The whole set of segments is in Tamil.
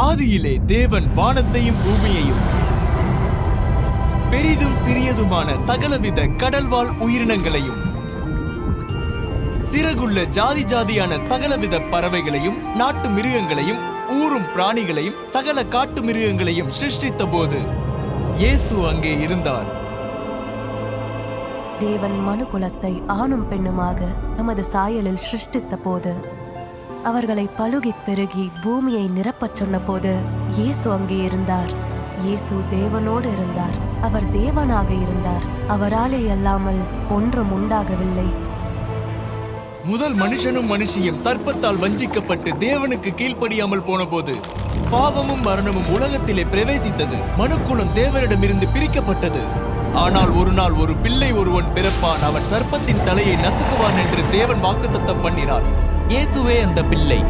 ஆதியிலே தேவன் வானத்தையும் பூமியையும் பெரிதும் சிறியதுமான சகலவித கடல்வாழ் உயிரினங்களையும் சிறகுள்ள ஜாதி ஜாதியான சகலவித பறவைகளையும் நாட்டு மிருகங்களையும் ஊறும் பிராணிகளையும் சகல காட்டு மிருகங்களையும் சிருஷ்டித்த போது இயேசு அங்கே இருந்தார். தேவன் மனுகுலத்தை ஆணும் பெண்ணுமாக நமது சாயலில் சிருஷ்டித்த போது அவர்களை பழுகி பெருகி பூமியை நிரப்பச் சொன்னபோது இயேசு அங்கே இருந்தார். இயேசு தேவனோடு இருந்தார். அவர் தேவனாக இருந்தார். அவராலே அல்லாமல் ஒன்றும் உண்டாகவில்லை. முதல் மனுஷனும் மனுஷியும் சர்ப்பத்தால் வஞ்சிக்கப்பட்டு தேவனுக்கு கீழ்ப்படியாமல் போனபோது பாவமும் மரணமும் உலகத்திலே பிரவேசித்தது. மனுக்குலம் தேவனிடமிருந்து பிரிக்கப்பட்டது. ஆனால் ஒரு நாள் ஒரு பிள்ளை ஒருவன் பிறப்பான். அவன் சர்ப்பத்தின் தலையை நசுக்குவான் என்று தேவன் வாக்குத்தத்தம் பண்ணினார். இயேசுவே அந்த பிள்ளை.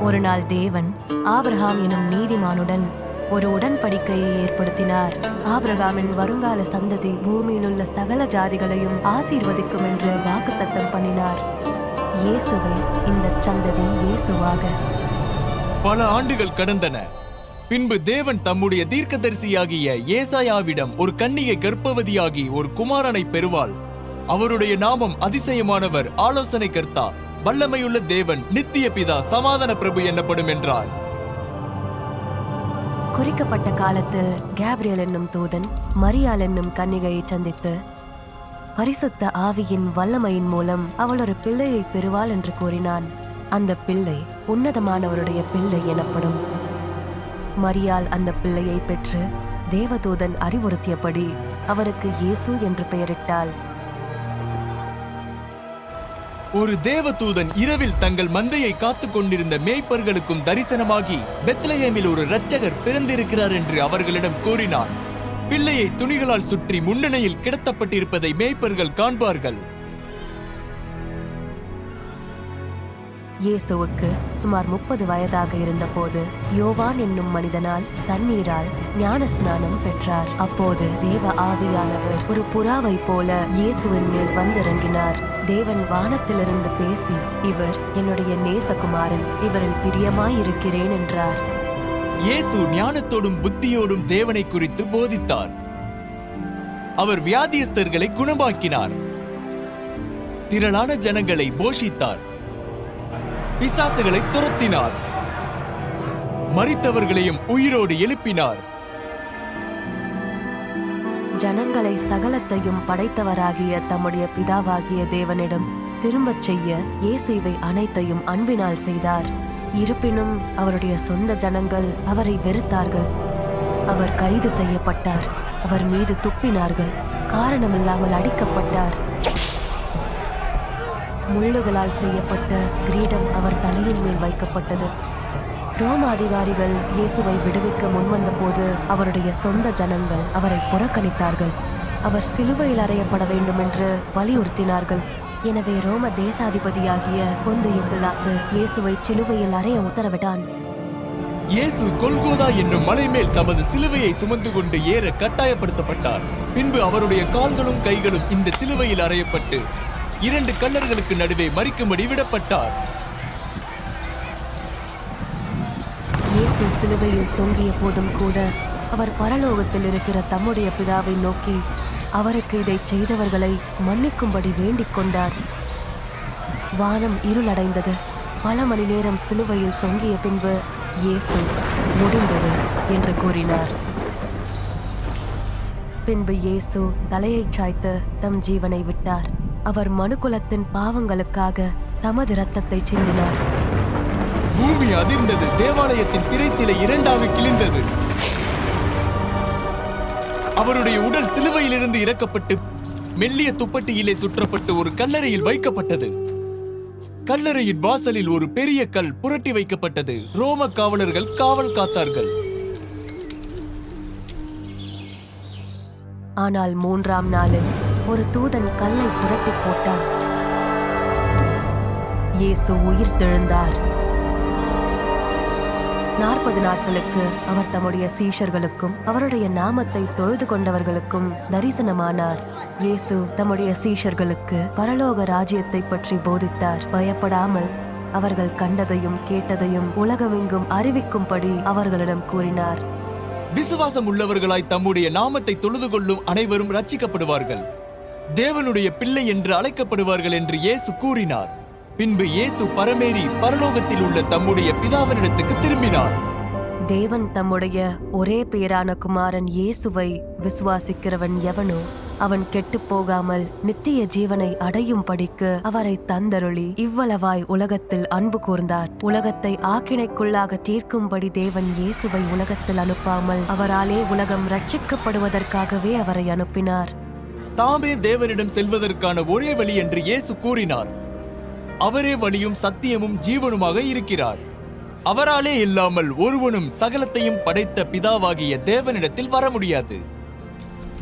ஒரு நாள் தேவன் ஆபிரகாம் எனும் நீதிமானுடன் ஒரு உடன்படிக்கையை ஏற்படுத்தினார். ஆபிரகாமின் வருங்கால சந்ததி பூமியில் உள்ள சகல ஜாதிகளையும் ஆசீர்வதிக்கும் என்று வாக்குத்தத்தம் பண்ணினார். இயேசுவே இந்த சந்ததி இயேசுவாக. பல ஆண்டுகள் கடந்தன. பின்பு தேவன் தம்முடைய தீர்க்கதரிசியாகிய ஏசாயாவிடம் ஒரு கன்னிகை கர்ப்பவதியாகி ஒரு குமாரனை பெறுவாள். அவருடைய நாமம் அதிசயமானவர் ஆலோசனை கர்த்தா வல்லமையுள்ள தேவன் நித்திய பிதா சமாதான பிரபு என்னப்படும் என்றார். குறிக்கப்பட்ட காலத்தில் கேப்ரியல் என்னும் தூதன் மரியாள் என்னும் கன்னிகையை சந்தித்து பரிசுத்த ஆவியின் வல்லமையின் மூலம் அவள் ஒரு பிள்ளையை பெறுவாள் என்று கூறினான். அந்த பிள்ளை உன்னதமானவருடைய பிள்ளை எனப்படும். மரியால் அந்த பிள்ளையை பெற்று தேவதூதன் அறிவுறுத்தியபடி அவருக்கு இயேசு என்று பெயரிட்டாள். ஒரு தேவதூதன் இரவில் தங்கள் மந்தையை காத்து கொண்டிருந்த மேய்ப்பர்களுக்கும் தரிசனமாகி பெத்லஹேமில் ஒரு இரட்சகர் பிறந்திருக்கிறார் என்று அவர்களிடம் கூறினார் பிள்ளையை துணிகளால் சுற்றி முன்னணியில் கிடத்தப்பட்டிருப்பதை மேய்ப்பர்கள் காண்பார்கள். இயேசுவுக்கு சுமார் முப்பது வயதாக இருந்தபோது யோவான் என்னும் மனிதனால் தண்ணீரால் ஞான ஸ்நானம் பெற்றார். அப்போது தேவ ஆவியானவர் ஒரு புறாவை போல இயேசுவின் மேல் வந்திறங்கினார். தேவன் வானத்திலிருந்து பேசி இவர் என்னுடைய நேசகுமாரன் இவரில் பிரியமாயிருக்கிறேன் என்றார். இயேசு ஞானத்தோடும் புத்தியோடும் தேவனை குறித்து போதித்தார். அவர் வியாதியஸ்தர்களை குணமாக்கினார். திரளான ஜனங்களை போஷித்தார். பிசாசுகளை துரத்தினார். மறித்தவர்களையும் உயிரோடு எழுப்பினார். ஜனங்களை சகலத்தையும் படைத்தவராகிய தம்முடைய பிதாவாகிய தேவனிடம் திரும்பச் செய்ய இயேசு இவை அனைத்தையும் அன்பினால் செய்தார். இருப்பினும் அவருடைய சொந்த ஜனங்கள் அவரை வெறுத்தார்கள். அவர் கைது செய்யப்பட்டார். அவர் மீது துப்பினார்கள். காரணமில்லாமல் அடிக்கப்பட்டார். முள்ளுகளால் செய்யப்பட்ட கிரீடம் அவர் தலையின் மேல் வைக்கப்பட்டது. ரோம அதிகாரிகள் இயேசுவை விடுவிக்க முன்வந்தபோது அவருடைய சொந்த ஜனங்கள் அவரை புறக்கணித்தார்கள். அவர் சிலுவையில் அறையப்பட வேண்டும் என்று வலியுறுத்தினார்கள். எனவே ரோம தேசாதிபதியாகிய பொந்தைய பிலாத்து இயேசுவை சிலுவையில் அறைய உத்தரவிட்டான். இயேசு கொல்கோதா என்னும் மலை மேல் தமது சிலுவையை சுமந்து கொண்டு ஏற கட்டாயப்படுத்தப்பட்டார். பின்பு அவருடைய கால்களும் கைகளும் இந்த சிலுவையில் அறையப்பட்டு இரண்டு கல்லர்களுக்கு நடுவே மறிக்கும்படி விடப்பட்டார். இயேசு சிலுவையில் தொங்கிய போதும் கூட அவர் பரலோகத்தில் இருக்கிற தம்முடைய பிதாவை நோக்கி அவருக்கு இதை செய்தவர்களை மன்னிக்கும்படி வேண்டிக் கொண்டார். வானம் இருளடைந்தது. பல மணி நேரம் சிலுவையில் தொங்கிய பின்பு இயேசு முடிந்தது என்று கூறினார். பின்பு இயேசு தலையை சாய்த்து தம் ஜீவனை விட்டார். அவர் மனுகுலத்தின் பாவங்களுக்காக தமது இரத்தத்தை சிந்தினார். பூமி அதிர்ந்தது. தேவாலயத்தின் திரைச்சிலை இரண்டாக கிழிந்தது. அவருடைய உடல் சிலுவையிலிருந்து இறக்கப்பட்டு மெல்லிய துப்பட்டியிலே சுற்றப்பட்டு ஒரு கல்லறையில் வைக்கப்பட்டது. கல்லறையின் வாசலில் ஒரு பெரிய கல் புரட்டி வைக்கப்பட்டது. ரோம காவலர்கள் காவல் காத்தார்கள். ஆனால் மூன்றாம் நாளில் ஒரு தூதன் கல்லை புரட்டி போட்டான். இயேசு உயிர் தெழுந்தார். நாற்பது நாட்களுக்கு அவர் தம்முடைய சீஷர்களுக்கும் அவருடைய நாமத்தை தொழுது கொண்டவர்களுக்கும் தரிசனமானார். இயேசு தம்முடைய சீஷர்களுக்கு பரலோக ராஜ்யத்தை பற்றி போதித்தார். பயப்படாமல் அவர்கள் கண்டதையும் கேட்டதையும் உலகமெங்கும் அறிவிக்கும்படி அவர்களிடம் கூறினார். விசுவாசம் உள்ளவர்களாய் தம்முடைய நாமத்தை தொழுது கொள்ளும் அனைவரும் ரட்சிக்கப்படுவார்கள் தேவனுடைய பிள்ளை என்று அழைக்கப்படுவார்கள் என்று இயேசு கூறினார். பின்பு இயேசு பரமேறி பரலோகத்தில் உள்ள தம்முடைய பிதாவினிடத்துக்கு திரும்பினார். தேவன் தம்முடைய ஒரே பேரான குமாரன் இயேசுவை விசுவாசிக்கிறவன் எவனோ அவன் கெட்டுப் போகாமல் நித்திய ஜீவனை அடையும் படிக்கு அவரை தந்தருளி இவ்வளவாய் உலகத்தில் அன்பு கூர்ந்தார். உலகத்தை ஆக்கினைக்குள்ளாக தீர்க்கும்படி தேவன் இயேசுவை உலகத்தில் அனுப்பாமல் அவராலே உலகம் ரட்சிக்கப்படுவதற்காகவே அவரை அனுப்பினார். தாமே தேவனிடம் செல்வதற்கான ஒரே வழி என்று இயேசு கூறினார். அவரே வழியும் சத்தியமும் ஜீவனுமாக இருக்கிறார். அவராலே இல்லாமல் ஒருவனும் சகலத்தையும் படைத்த பிதாவாகிய தேவனிடத்தில் வர முடியாது.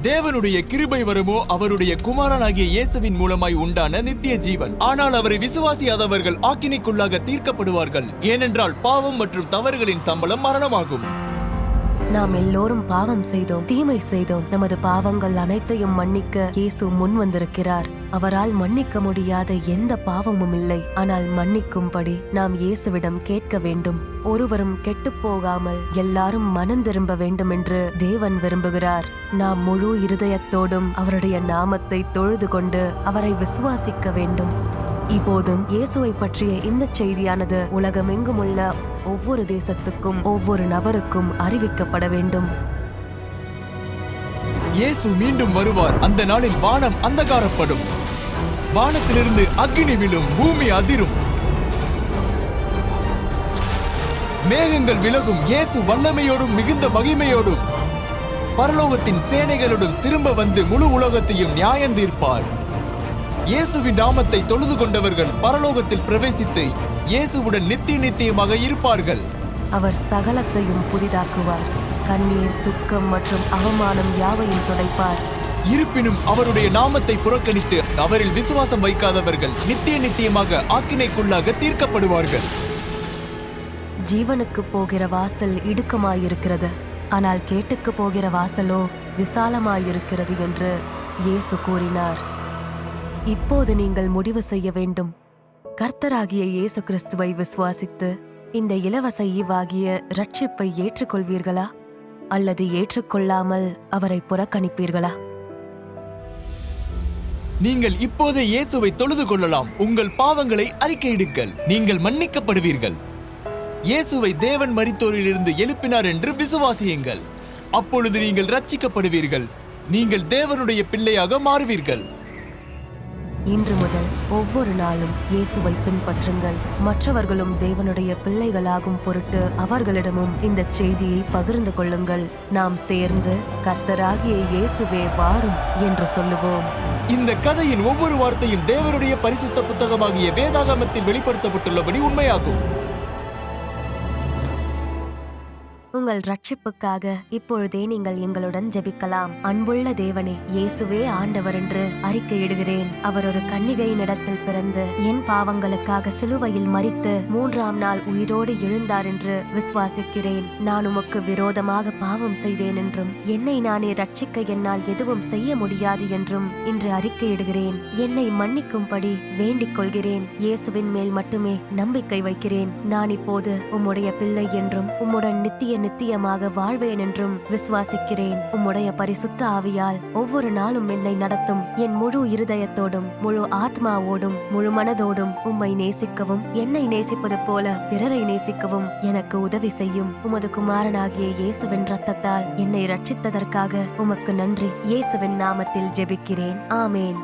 தேவனுடைய கிருபை வருமோ அவருடைய குமாரனாகிய இயேசுவின் மூலமாய் உண்டான நித்திய ஜீவன். ஆனால் அவரை விசுவாசியாதவர்கள் ஆக்கினைக்குள்ளாக தீர்க்கப்படுவார்கள். ஏனென்றால் பாவம் மற்றும் தவறுகளின் சம்பளம் மரணமாகும். நாம் எல்லோரும் பாவம் செய்தோம் தீமை செய்தோம். நமது பாவங்கள் அனைத்தையும் மன்னிக்க இயேசு முன் வந்திருக்கிறார். அவரால் மன்னிக்க முடியாத எந்த பாவமும் இல்லை. ஆனால் மன்னிக்கும்படி நாம் இயேசுவிடம் கேட்க வேண்டும். ஒருவரும் கெட்டுப் போகாமல் எல்லாரும் மனம் திரும்ப வேண்டும் என்று தேவன் விரும்புகிறார். நாம் முழு இருதயத்தோடும் அவருடைய நாமத்தை தொழுது கொண்டு அவரை விசுவாசிக்க வேண்டும். இப்போதும் இயேசுவை பற்றிய இந்த செய்தியானது உலகமெங்கும் உள்ள ஒவ்வொரு தேசத்துக்கும் ஒவ்வொரு நபருக்கும் அறிவிக்கப்பட வேண்டும். இயேசு மீண்டும் வருவார். அந்த நாளில் வானம் அந்தகாரப்படும். வானத்திலிருந்து அக்னி விழும் பூமி அதிரும். மேகங்கள் விலகும். இயேசு வல்லமையோடும் மிகுந்த மகிமையோடும் பரலோகத்தின் சேனைகளுடன் திரும்ப வந்து முழு உலகத்தையும் நியாயம் தீர்ப்பார் இயேசுவின் நாமத்தை தொழுது கொண்டவர்கள் பரலோகத்தில் பிரவேசித்து இயேசுவுடன் நித்திய நித்தியமாக இருப்பார்கள். அவர் சகலத்தையும் புதிதாக்குவார். கண்ணீர் துக்கம் மற்றும் அவமானம் யாவையும் துடைப்பார். இருப்பினும் அவருடைய நாமத்தை புறக்கணித்து அவரில் விசுவாசம் வைக்காதவர்கள் நித்திய நித்தியமாக ஆக்கினைக்குள்ளாக தீர்க்கப்படுவார்கள். ஜீவனுக்கு போகிற வாசல் இடுக்கமாயிருக்கிறது. ஆனால் கேட்டுக்கு போகிற வாசலோ விசாலமாயிருக்கிறது என்று இயேசு கூறினார். இப்போது நீங்கள் முடிவு செய்ய வேண்டும். கர்த்தராகிய இயேசு கிறிஸ்துவை விசுவாசித்து இந்த இலவச ஈவாகிய ரட்சிப்பை ஏற்றுக்கொள்வீர்களா? அல்லது ஏற்றுக்கொள்ளாமல் அவரை புறக்கணிப்பீர்களா? நீங்கள் இப்போது இயேசுவை தொழுது கொள்ளலாம். உங்கள் பாவங்களை அறிக்கையிடுங்கள். நீங்கள் மன்னிக்கப்படுவீர்கள். இயேசுவை தேவன் மரித்தோரிலிருந்து எழுப்பினார் என்று விசுவாசியுங்கள். அப்பொழுது நீங்கள் ரட்சிக்கப்படுவீர்கள் நீங்கள் தேவனுடைய பிள்ளையாக மாறுவீர்கள். இன்று முதல் ஒவ்வொரு நாளும் இயேசுவை பின்பற்றுங்கள். மற்றவர்களும் தேவனுடைய பிள்ளைகளாகும் பொருட்டு அவர்களிடமும் இந்த செய்தியை பகிர்ந்து கொள்ளுங்கள். நாம் சேர்ந்து கர்த்தராகிய இயேசுவே வாரும் என்று சொல்லுவோம். இந்த கதையின் ஒவ்வொரு வார்த்தையும் தேவனுடைய பரிசுத்த புத்தகமாகிய வேதாகமத்தில் வெளிப்படுத்தப்பட்டுள்ளபடி உண்மையாகும். உங்கள் ரட்சிப்புக்காக இப்பொழுதே நீங்கள் எங்களுடன் ஜெபிக்கலாம். அன்புள்ள தேவனே இயேசுவே ஆண்டவர் என்று அறிக்கையிடுகிறேன். அவர் ஒரு கன்னிகையினிடத்தில் பிறந்து என் பாவங்களுக்காக சிலுவையில் மறித்து மூன்றாம் நாள் உயிரோடு எழுந்தார் என்று விசுவாசிக்கிறேன். நான் உமக்கு விரோதமாக பாவம் செய்தேன் என்றும் என்னை நானே ரட்சிக்க என்னால் எதுவும் செய்ய முடியாது என்றும் இன்று அறிக்கையிடுகிறேன். என்னை மன்னிக்கும்படி வேண்டிக் கொள்கிறேன் இயேசுவின் மேல் மட்டுமே நம்பிக்கை வைக்கிறேன். நான் இப்போது உம்முடைய பிள்ளை என்றும் உம்முடன் நித்திய நித்தியமாக வாழ்வேன் என்றும் விசுவாசிக்கிறேன். உம்முடைய பரிசுத்த ஆவியால் ஒவ்வொரு நாளும் என்னை நடத்தும். என் முழு இருதயத்தோடும் முழு ஆத்மாவோடும் முழு மனதோடும் உம்மை நேசிக்கவும் என்னை நேசிப்பது போல பிறரை நேசிக்கவும் எனக்கு உதவி செய்யும். உமது குமாரனாகிய இயேசுவின் ரத்தத்தால் என்னை ரட்சித்ததற்காக உமக்கு நன்றி. இயேசுவின் நாமத்தில் ஜெபிக்கிறேன். ஆமேன்.